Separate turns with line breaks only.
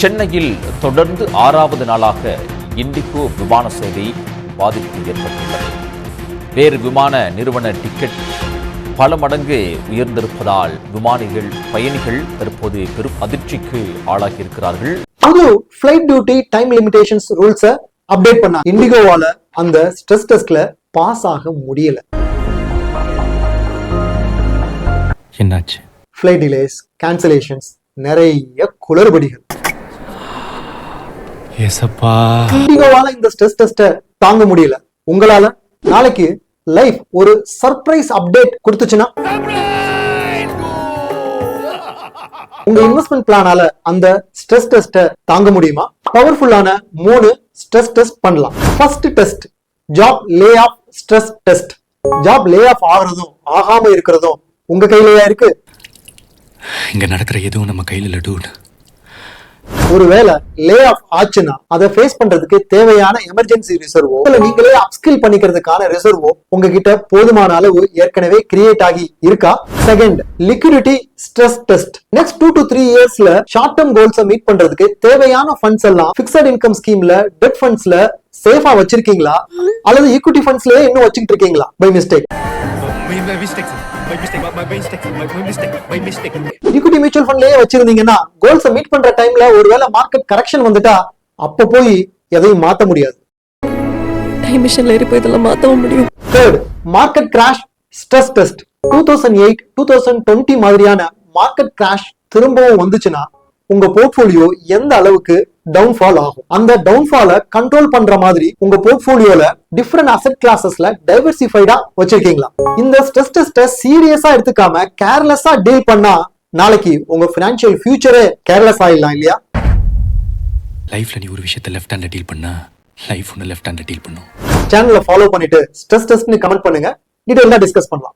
சென்னையில் தொடர்ந்து ஆறாவது நாளாக இண்டிகோ விமான சேவை பாதிப்பு ஏற்பட்டுள்ளது. வேறு விமான நிறுவன டிக்கெட் பல மடங்கு உயர்ந்திருப்பதால் விமானிகள் பயணிகள் தற்போது பெரும் அதிர்ச்சிக்கு ஆளாகியிருக்கிறார்கள்.
புது ஃபிளைட் டியூட்டி டைம் லிமிடேஷன்ஸ் ரூல்ஸை அப்டேட் பண்ணா இண்டிகோவால அந்த ஸ்ட்ரெஸ் டெஸ்ட்ல பாஸ் ஆக முடியல.
என்னாச்சு?
ஃபிளைட் டிலேஸ் கேன்சலேஷன்ஸ் நிறைய குளறுபடிகள்.
ஏசப்பா.
இண்டிகோவால இந்த ஸ்ட்ரெஸ் டெஸ்ட்டை தாங்க முடியல. உங்களால நாளைக்கு லைஃப் ஒரு சர்ப்ரைஸ் அப்டேட் கொடுத்துச்சுன்னா? உங்க இன்வெஸ்ட்மெண்ட் பிளானால அந்த ஸ்ட்ரெஸ் டெஸ்ட்டை தாங்க முடியுமா? பவர்ஃபுல்லான மூணு ஸ்ட்ரெஸ் டெஸ்ட் பண்ணலாம். First test job lay off stress test job lay off ஆகுறதும் ஆகாம இருக்கிறதும் உங்க கையிலயா இருக்கு?
இங்க நடக்கிற எதுவும் நம்ம கையில டூட்
ஒருவேளை லே ஆஃப் ஆச்சுன்னா அதை ஃபேஸ் பண்றதுக்கு தேவையான எமர்ஜென்சி ரிசர்வோ இல்ல நீங்களே அப்ஸ்கில் பண்ணிக்கிறதுக்கான ரிசர்வோ உங்ககிட்ட போதுமான அளவு ஏற்கனவே கிரியேட் ஆகி இருக்கா? Second liquidity stress test next two to three இயர்ஸ்ல ஷார்ட் டேர்ம் கோல்ஸை மீட் பண்றதுக்கு தேவையான ஃபண்ட்ஸ் எல்லாம் பிக்சட் இன்கம் ஸ்கீம்ல டெட் ஃபண்ட்ஸ்ல சேஃபா வச்சிருக்கீங்களா? அல்லது ஈக்விட்டி ஃபண்ட்ஸ்லயே இன்னும் வச்சுக்கிட்டு இருக்கீங்களா? பை மிஸ்டேக் ஈக்விட்டி மியூச்சுவல் ஃபண்ட்லயே வச்சிருந்தீங்கன்னா கோல்ஸை மீட் பண்ற டைம்ல ஒருவேளை மார்க்கெட் கரெக்ஷன் வந்துட்டா அப்ப போய் எதையும் மாத்த முடியாது.
டைம் மிஷின்ல போய் இதெல்லாம் மாத்தவும் முடியும்.
Third market crash stress test two thousand eight two thousand twenty மாதிரியான மார்க்கெட் கிராஷ் திரும்பவும் வந்துச்சுன்னா உங்க போர்ட்போலியோ எந்த அளவுக்கு டவுன்ஃபால் ஆகும். அந்த டவுன்ஃபால கண்ட்ரோல் பண்ற மாதிரி உங்க போர்ட்போலியோல டிஃப்ரெண்ட் அசெட் கிளாஸஸ்ல டைவர்சிஃபைடா வச்சிருக்கீங்களா? இந்த ஸ்ட்ரெஸ் டெஸ்ட சீரியஸா எடுத்துக்காம கேர்லெஸ்ஸா டீல் பண்ணா நாளைக்கு உங்க பினான்சியல் ஃபியூச்சரே கேர்லெஸ் ஆயிடலாம் இல்லையா?
லைஃப்ல நீ ஒரு விஷயத்த லெஃப்ட் ஹேண்ட்ல டீல் பண்ணா லைஃப் ஒன்று லெஃப்ட் ஹேண்ட்ல டீல் பண்ணும்.
சேனலை ஃபாலோ பண்ணிட்டு ஸ்ட்ரெஸ் டெஸ்ட்னு கமெண்ட் பண்ணுங்க. டீடைலா டிஸ்கஸ் பண்ணலாம்.